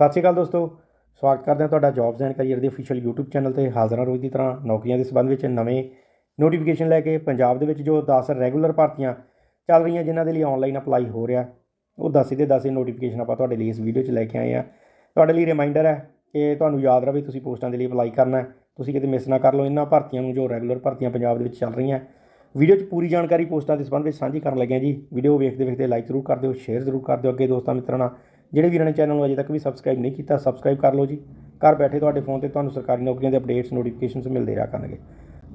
ਸਤਿ ਸ਼੍ਰੀ ਅਕਾਲ ਦੋਸਤੋ, ਸਵਾਗਤ ਕਰਦੇ ਹਾਂ ਤੁਹਾਡਾ ਜੌਬਸ ਐਂਡ ਕੈਰੀਅਰ ਦੇ ਅਫੀਸ਼ੀਅਲ YouTube ਚੈਨਲ ਤੇ ਹਾਜ਼ਰ ਹਾਂ ਰੋਜ਼ ਦੀ ਤਰ੍ਹਾਂ ਨੌਕਰੀਆਂ ਦੇ ਸੰਬੰਧ ਵਿੱਚ ਨਵੇਂ ਨੋਟੀਫਿਕੇਸ਼ਨ ਲੈ ਕੇ ਪੰਜਾਬ ਦੇ ਵਿੱਚ ਜੋ 10 ਰੈਗੂਲਰ ਭਰਤੀਆਂ ਚੱਲ ਰਹੀਆਂ ਜਿਨ੍ਹਾਂ ਦੇ ਲਈ ਆਨਲਾਈਨ ਅਪਲਾਈ ਹੋ ਰਿਹਾ, ਉਹ 10 ਦੇ 10 ਨੋਟੀਫਿਕੇਸ਼ਨ ਆਪਾਂ ਤੁਹਾਡੇ ਲਈ ਇਸ ਵੀਡੀਓ 'ਚ ਲੈ ਕੇ ਆਏ ਆ ਤੁਹਾਡੇ ਲਈ ਰਿਮਾਈਂਡਰ ਹੈ ਕਿ ਤੁਹਾਨੂੰ ਯਾਦ ਰਵੇ ਤੁਸੀਂ ਪੋਸਟਾਂ ਦੇ ਲਈ ਅਪਲਾਈ ਕਰਨਾ ਤੁਸੀਂ ਕਿਤੇ ਮਿਸ ਨਾ ਕਰ ਲਓ ਇਹਨਾਂ ਭਰਤੀਆਂ ਨੂੰ ਜੋ ਰੈਗੂਲਰ ਭਰਤੀਆਂ ਪੰਜਾਬ ਦੇ ਵਿੱਚ ਚੱਲ ਰਹੀਆਂ। ਵੀਡੀਓ 'ਚ ਪੂਰੀ ਜਾਣਕਾਰੀ ਪੋਸਟਾਂ ਦੇ ਸੰਬੰਧ ਵਿੱਚ ਸਾਂਝੀ ਕਰਨ ਲੱਗਿਆ ਜੀ ਵੀਡੀਓ ਵੇਖਦੇ ਵੇਖਦੇ ਲਾਈਕ ਜ਼ਰੂਰ ਕਰ ਦਿਓ ਸ਼ੇਅਰ ਜ਼ਰੂਰ ਕਰ ਦਿਓ ਅੱਗੇ ਦੋਸਤਾਂ ਮਿੱਤਰਾਂ ਨਾਲ। ਜਿਹੜੇ ਵੀਰਾਂ ਨੇ ਚੈਨਲ ਨੂੰ ਅਜੇ ਤੱਕ ਵੀ ਸਬਸਕ੍ਰਾਈਬ ਨਹੀਂ ਕੀਤਾ ਸਬਸਕ੍ਰਾਈਬ ਕਰ ਲਓ ਜੀ। ਘਰ ਬੈਠੇ ਤੁਹਾਡੇ ਫੋਨ ਤੇ ਤੁਹਾਨੂੰ ਸਰਕਾਰੀ ਨੌਕਰੀਆਂ ਦੇ ਅਪਡੇਟਸ ਨੋਟੀਫਿਕੇਸ਼ਨਸ ਮਿਲਦੇ ਰਿਹਾ ਕਰਨਗੇ।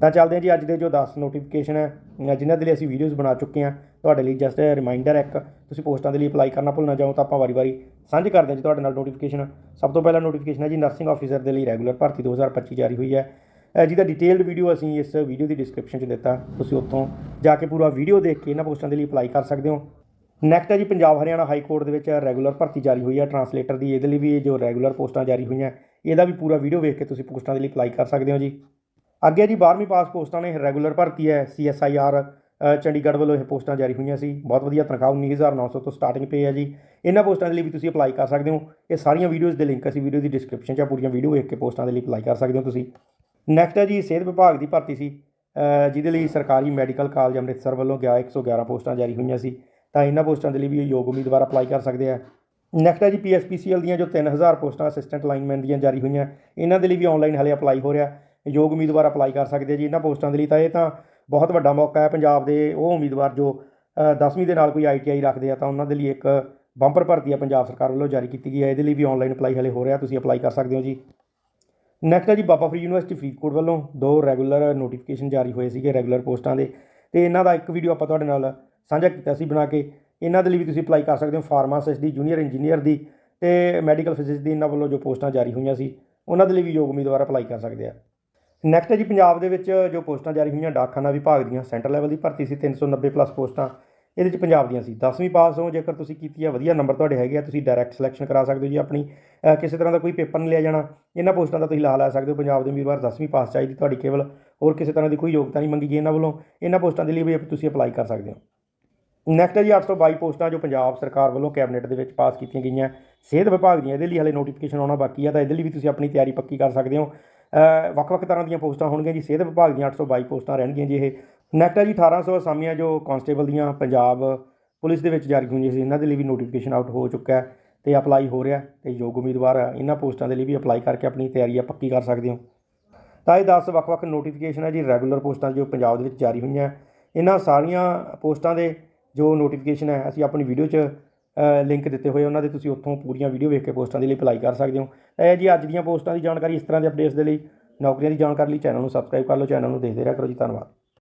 ਤਾਂ ਚੱਲਦੇ ਹਾਂ ਜੀ ਅੱਜ ਦੇ ਜੋ 10 ਨੋਟੀਫਿਕੇਸ਼ਨ ਹੈ ਅ, ਜਿਨ੍ਹਾਂ ਦੇ ਲਈ ਅਸੀਂ ਵੀਡੀਓਜ਼ ਬਣਾ ਚੁੱਕੇ ਹਾਂ ਤੁਹਾਡੇ ਲਈ ਜਸਟ ਰਿਮਾਈਂਡਰ ਇੱਕ। ਤੁਸੀਂ ਪੋਸਟਾਂ ਦੇ ਲਈ ਅਪਲਾਈ ਕਰਨਾ ਭੁੱਲ ਨਾ ਜਾਓ ਤਾਂ ਆਪਾਂ ਵਾਰੀ-ਵਾਰੀ ਸਾਂਝੇ ਕਰਦੇ ਹਾਂ ਜੀ ਤੁਹਾਡੇ ਨਾਲ ਨੋਟੀਫਿਕੇਸ਼ਨ ਸਭ ਤੋਂ ਪਹਿਲਾ ਨੋਟੀਫਿਕੇਸ਼ਨ ਹੈ ਜੀ ਨਰਸਿੰਗ ਆਫੀਸਰ ਦੇ ਲਈ ਰੈਗੂਲਰ ਭਰਤੀ 2025 ਜਾਰੀ ਹੋਈ ਹੈ। ਜਿਹਦਾ ਡਿਟੇਲਡ ਵੀਡੀਓ ਅਸੀਂ ਇਸ ਵੀਡੀਓ ਦੀ ਡਿਸਕ੍ਰਿਪਸ਼ਨ 'ਚ ਦਿੱਤਾ। ਤੁਸੀਂ ਉੱਥੋਂ ਜਾ ਕੇ ਪੂਰਾ ਵੀਡੀਓ ਦੇਖ ਕੇ ਇਹਨਾਂ ਪੋਸਟਾਂ ਦੇ ਲਈ ਅਪਲਾਈ ਕਰ ਸਕਦੇ ਹੋ। ਨੈਕਸਟ ਹੈ ਜੀ, ਪੰਜਾਬ ਹਰਿਆਣਾ ਹਾਈ ਕੋਰਟ ਦੇ ਵਿੱਚ ਰੈਗੂਲਰ ਭਰਤੀ ਜਾਰੀ ਹੋਈ ਹੈ। ਟਰਾਂਸਲੇਟਰ ਦੀ ਇਹਦੇ ਲਈ ਵੀ ਇਹ ਜੋ ਰੈਗੂਲਰ ਪੋਸਟਾਂ ਜਾਰੀ ਹੋਈਆਂ, ਇਹਦਾ ਵੀ ਪੂਰਾ ਵੀਡੀਓ ਵੇਖ ਕੇ ਤੁਸੀਂ ਪੋਸਟਾਂ ਦੇ ਲਈ ਅਪਲਾਈ ਕਰ ਸਕਦੇ ਹੋ ਜੀ। ਅੱਗੇ ਜੀ 12ਵੀਂ ਪਾਸ ਪੋਸਟਾਂ ਨੇ ਰੈਗੂਲਰ ਭਰਤੀ ਹੈ। ਸੀਐਸਆਈਆਰ ਚੰਡੀਗੜ੍ਹ ਵੱਲੋਂ ਇਹ ਪੋਸਟਾਂ ਜਾਰੀ ਹੋਈਆਂ ਸੀ। ਬਹੁਤ ਵਧੀਆ ਤਨਖਾਹ 19900 ਤੋਂ ਸਟਾਰਟਿੰਗ ਪੇ ਹੈ ਜੀ। ਇਹਨਾਂ ਪੋਸਟਾਂ ਦੇ ਲਈ ਵੀ ਤੁਸੀਂ ਅਪਲਾਈ ਕਰ ਸਕਦੇ ਹੋ। ਇਹ ਸਾਰੀਆਂ ਵੀਡੀਓਜ਼ ਦੇ ਲਿੰਕ ਅਸੀਂ ਵੀਡੀਓ ਦੀ ਡਿਸਕ੍ਰਿਪਸ਼ਨ 'ਚ ਆ, ਪੂਰੀਆਂ ਵੀਡੀਓ ਵੇਖ ਕੇ ਪੋਸਟਾਂ ਦੇ ਲਈ ਅਪਲਾਈ ਕਰ ਸਕਦੇ ਹੋ ਤੁਸੀਂ। ਨੈਕਸਟ ਹੈ ਜੀ, ਸਿਹਤ ਵਿਭਾਗ ਦੀ ਭਰਤੀ ਸੀ। ਜਿਹਦੇ ਲਈ ਸਰਕਾਰੀ ਮੈਡੀਕਲ ਕਾਲਜ ਅੰਮ੍ਰਿਤਸਰ ਵੱਲੋਂ ਗਿਆ 111 ਪੋਸਟਾਂ ਜਾਰੀ ਹੋਈਆਂ ਸੀ। ਤਾਂ ਇਹਨਾਂ ਪੋਸਟਾਂ ਦੇ ਲਈ ਵੀ ਯੋਗ ਉਮੀਦਵਾਰ ਅਪਲਾਈ ਕਰ ਸਕਦੇ ਆ। ਨੈਕਸਟ ਹੈ ਜੀ ਪੀਐਸਪੀਸੀਐਲ ਦੀਆਂ ਜੋ 3000 ਪੋਸਟਾਂ ਅਸਿਸਟੈਂਟ ਲਾਈਨਮੈਨ ਦੀਆਂ ਜਾਰੀ ਹੋਈਆਂ। ਇਹਨਾਂ ਦੇ ਲਈ ਵੀ ਆਨਲਾਈਨ ਹਲੇ ਅਪਲਾਈ ਹੋ ਰਿਹਾ। ਯੋਗ ਉਮੀਦਵਾਰ ਅਪਲਾਈ ਕਰ ਸਕਦੇ ਆ ਜੀ ਇਹਨਾਂ ਪੋਸਟਾਂ ਦੇ ਲਈ। ਤਾਂ ਇਹ ਤਾਂ ਬਹੁਤ ਵੱਡਾ ਮੌਕਾ ਹੈ ਪੰਜਾਬ ਦੇ ਉਹ ਉਮੀਦਵਾਰ ਜੋ 10ਵੀਂ ਦੇ ਨਾਲ ਕੋਈ ਆਈਟੀਆਈ ਰੱਖਦੇ ਆ ਤਾਂ ਉਹਨਾਂ ਦੇ ਲਈ ਇੱਕ ਬੰਪਰ ਭਰਤੀ ਆ ਪੰਜਾਬ ਸਰਕਾਰ ਵੱਲੋਂ ਜਾਰੀ ਕੀਤੀ ਗਈ ਹੈ। ਇਹਦੇ ਲਈ ਵੀ ਆਨਲਾਈਨ ਅਪਲਾਈ ਹਲੇ ਹੋ ਰਿਹਾ। ਤੁਸੀਂ ਅਪਲਾਈ ਕਰ ਸਕਦੇ ਹੋ ਜੀ। ਨੈਕਸਟ ਹੈ ਜੀ ਬਾਬਾ ਫਰੀਦ ਯੂਨੀਵਰਸਿਟੀ ਫਰੀਦਕੋਟ ਵੱਲੋਂ ਦੋ ਰੈਗੂਲਰ ਨੋਟੀਫਿਕੇਸ਼ਨ ਜਾਰੀ ਹੋਏ ਸੀਗੇ ਰੈਗੂਲਰ ਪੋਸਟਾਂ ਦੇ। ਤੇ ਇਹਨਾਂ ਦਾ ਇੱਕ ਵੀਡੀਓ ਆਪਾਂ ਤੁਹਾਡੇ ਨਾਲ ਸਾਂਝਾ ਕੀਤਾ ਸੀ ਬਣਾ ਕੇ, ਇਹਨਾਂ ਦੇ ਲਈ ਵੀ ਤੁਸੀਂ ਅਪਲਾਈ ਕਰ ਸਕਦੇ ਹੋ ਫਾਰਮਾਸਿਸਟ ਦੀ ਜੂਨੀਅਰ ਇੰਜੀਨੀਅਰ ਦੀ ਤੇ ਮੈਡੀਕਲ ਫਿਜ਼ਿਕਸ ਦੀ ਇਹਨਾਂ ਵੱਲੋਂ ਜੋ ਪੋਸਟਾਂ ਜਾਰੀ ਹੋਈਆਂ ਸੀ, ਉਹਨਾਂ ਦੇ ਲਈ ਵੀ ਯੋਗ ਉਮੀਦਵਾਰ ਅਪਲਾਈ ਕਰ ਸਕਦੇ ਆ। ਨੈਕਸਟ ਜੀ, ਪੰਜਾਬ ਦੇ ਵਿੱਚ ਜੋ ਪੋਸਟਾਂ ਜਾਰੀ ਹੋਈਆਂ, ਡਾਕਖਾਨਾ ਵਿਭਾਗ ਦੀਆਂ ਸੈਂਟਰ ਲੈਵਲ ਦੀ ਭਰਤੀ ਸੀ 390 ਪਲੱਸ ਪੋਸਟਾਂ, ਇਹਦੇ ਵਿੱਚ ਪੰਜਾਬ ਦੀਆਂ ਸੀ। 10ਵੀਂ ਪਾਸ ਹੋ, ਜੇਕਰ ਤੁਸੀਂ ਕੀਤੀ ਆ ਵਧੀਆ ਨੰਬਰ ਤੁਹਾਡੇ ਹੈਗੇ ਆ, ਤੁਸੀਂ ਡਾਇਰੈਕਟ ਸਿਲੈਕਸ਼ਨ ਕਰਾ ਸਕਦੇ ਹੋ ਜੀ ਆਪਣੀ। ਕਿਸੇ ਤਰ੍ਹਾਂ ਦਾ ਕੋਈ ਪੇਪਰ ਨਹੀਂ ਲਿਆ ਜਾਣਾ, ਇਹਨਾਂ ਪੋਸਟਾਂ ਦਾ ਤੁਸੀਂ ਲਾ ਲੈ ਸਕਦੇ ਹੋ, ਪੰਜਾਬ ਦੇ ਉਮੀਦਵਾਰ 10ਵੀਂ ਪਾਸ ਚਾਹੀਦੀ ਤੁਹਾਡੀ, ਕੇਵਲ ਹੋਰ ਕਿਸੇ ਤਰ੍ਹਾਂ ਦੀ ਕੋਈ ਯੋਗਤਾ ਨਹੀਂ ਮੰਗੀ ਗਈ ਇਹਨਾਂ ਵੱਲੋਂ, ਇਹਨਾਂ ਪੋਸਟਾਂ ਦੇ ਲਈ ਵੀ ਤੁਸੀਂ ਅਪਲਾਈ ਕਰ ਸਕਦੇ ਹੋ। ਨੈਕਸਟ ਹੈ ਜੀ 822 ਪੋਸਟਾਂ ਜੋ ਪੰਜਾਬ ਸਰਕਾਰ ਵੱਲੋਂ ਕੈਬਨਿਟ ਦੇ ਵਿੱਚ ਪਾਸ ਕੀਤੀਆਂ ਗਈਆਂ। ਸਿਹਤ ਵਿਭਾਗ ਦੀਆਂ ਇਹਦੇ ਲਈ ਹਲੇ ਨੋਟੀਫਿਕੇਸ਼ਨ ਆਉਣਾ ਬਾਕੀ ਆ, ਤਾਂ ਇਹਦੇ ਲਈ ਵੀ ਤੁਸੀਂ ਆਪਣੀ ਤਿਆਰੀ ਪੱਕੀ ਕਰ ਸਕਦੇ ਹੋ। ਵੱਖ-ਵੱਖ ਤਰ੍ਹਾਂ ਦੀਆਂ ਪੋਸਟਾਂ ਹੋਣਗੀਆਂ ਜੀ, ਸਿਹਤ ਵਿਭਾਗ ਦੀਆਂ 822 ਪੋਸਟਾਂ ਰਹਿਣਗੀਆਂ ਜੀ ਇਹ। ਨੈਕਸਟ ਹੈ ਜੀ 1800 ਅਸਾਮੀਆਂ ਜੋ ਕਾਂਸਟੇਬਲ ਦੀਆਂ ਪੰਜਾਬ ਪੁਲਿਸ ਦੇ ਵਿੱਚ ਜਾਰੀ ਹੋਈਆਂ ਸੀ, ਇਹਨਾਂ ਦੇ ਲਈ ਵੀ ਨੋਟੀਫਿਕੇਸ਼ਨ ਆਊਟ ਹੋ ਚੁੱਕਾ ਹੈ ਤੇ ਅਪਲਾਈ ਹੋ ਰਿਹਾ ਤੇ ਯੋਗ ਉਮੀਦਵਾਰ ਇਹਨਾਂ ਪੋਸਟਾਂ ਦੇ ਲਈ ਵੀ ਅਪਲਾਈ ਕਰਕੇ ਆਪਣੀ ਤਿਆਰੀ ਆ ਪੱਕੀ ਕਰ ਸਕਦੇ ਹੋ। ਤਾਂ ਇਹ 10 ਵੱਖ-ਵੱਖ ਨੋਟੀਫਿਕੇਸ਼ਨ ਹੈ ਜੀ ਰੈਗੂਲਰ ਪੋਸਟਾਂ ਜੋ ਪੰਜਾਬ ਦੇ ਵਿੱਚ ਜਾਰੀ ਹੋਈਆਂ। ਇਹਨਾਂ ਸਾਰੀਆਂ ਪੋਸਟਾਂ ਦੇ ਜੋ ਨੋਟੀਫਿਕੇਸ਼ਨ ਹੈ, ਅਸੀਂ ਆਪਣੀ ਵੀਡੀਓ 'ਚ ਲਿੰਕ ਦਿੱਤੇ ਹੋਏ ਉਹਨਾਂ ਦੇ ਤੁਸੀਂ ਉੱਥੋਂ ਪੂਰੀਆਂ ਵੀਡੀਓ ਵੇਖ ਕੇ ਪੋਸਟਾਂ ਦੇ ਲਈ ਅਪਲਾਈ ਕਰ ਸਕਦੇ ਹੋ। ਤਾਂ ਇਹ ਜੀ ਅੱਜ ਦੀਆਂ ਪੋਸਟਾਂ ਦੀ ਜਾਣਕਾਰੀ ਇਸ ਤਰ੍ਹਾਂ ਦੇ ਅਪਡੇਟਸ ਦੇ ਲਈ, ਨੌਕਰੀਆਂ ਦੀ ਜਾਣਕਾਰੀ ਲਈ ਚੈਨਲ ਨੂੰ ਸਬਸਕ੍ਰਾਈਬ ਕਰ ਲਓ, ਚੈਨਲ ਨੂੰ ਦੇਖਦੇ ਰਿਹਾ ਕਰੋ ਜੀ, ਧੰਨਵਾਦ।